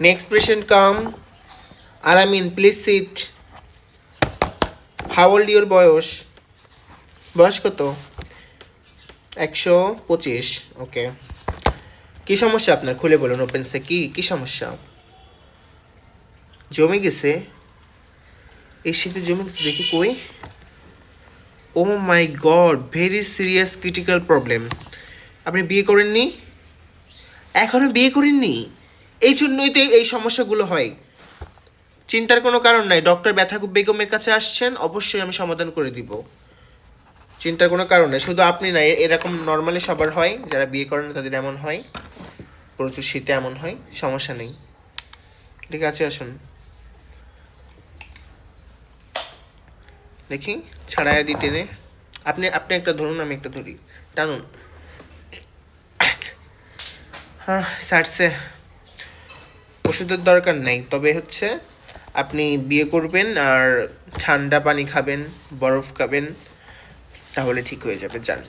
Next patient come. Alamin, please sit. How old your বয়স? বয়স কত? একশো পঁচিশ ওকে কি সমস্যা আপনার? খুলে বলুন ওপেনসে কি কি সমস্যা? জমে গেছে? এই শীতে জমে গেছে দেখি কই? ও my god very serious critical problem আপনি বিয়ে করেননি? এখনও বিয়ে করেননি? এই জন্যই তো এই সমস্যাগুলো হয়। চিন্তার কোনো কারণ নাই। ডক্টর ব্যথা বেগমের কাছে আসছেন, অবশ্যই আমি সমাধান করে দিব। চিন্তার কোনো কারণ নেই। শুধু আপনি না এরকম নর্মালি সবার হয়, যারা বিয়ে করেন তাদের এমন হয়। প্রচুর শীতে এমন হয়, সমস্যা নেই। ঠিক আছে, আসুন। দেখি ছাড়াইয়া দিই টেনে। আপনি আপনি একটা ধরুন, আমি একটা ধরি। টানুন। হ্যাঁ সারছে ওষুধের দরকার নেই। তবে হচ্ছে আপনি বিয়ে করবেন আর ঠান্ডা পানি খাবেন, বরফ খাবেন, তাহলে ঠিক হয়ে যাবে যান